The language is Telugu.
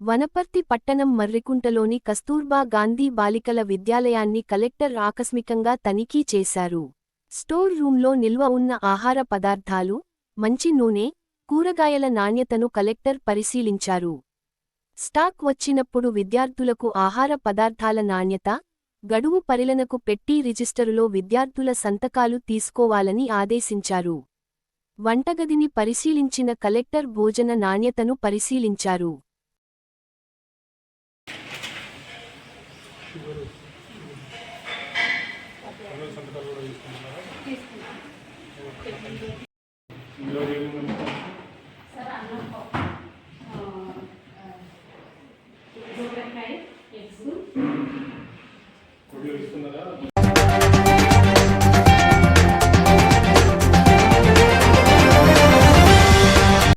వనపర్తి పట్టణం మర్రికుంటలోని కస్తూర్బా గాంధీ బాలికల విద్యాలయాన్ని కలెక్టర్ ఆకస్మికంగా తనిఖీ చేశారు. స్టోర్ రూంలో నిల్వ ఉన్న ఆహార పదార్థాలు మంచి నూనె కూరగాయల నాణ్యతను కలెక్టర్ పరిశీలించారు. స్టాక్ వచ్చినప్పుడు విద్యార్థులకు ఆహార పదార్థాల నాణ్యత గడువు పరిలనకు పెట్టి రిజిస్టరులో విద్యార్థుల సంతకాలు తీసుకోవాలని ఆదేశించారు. వంటగదిని పరిశీలించిన కలెక్టర్ భోజన నాణ్యతను పరిశీలించారు. ఈరోజు ఏముంది సార్ అన్నం పప్పు ఎగ్స్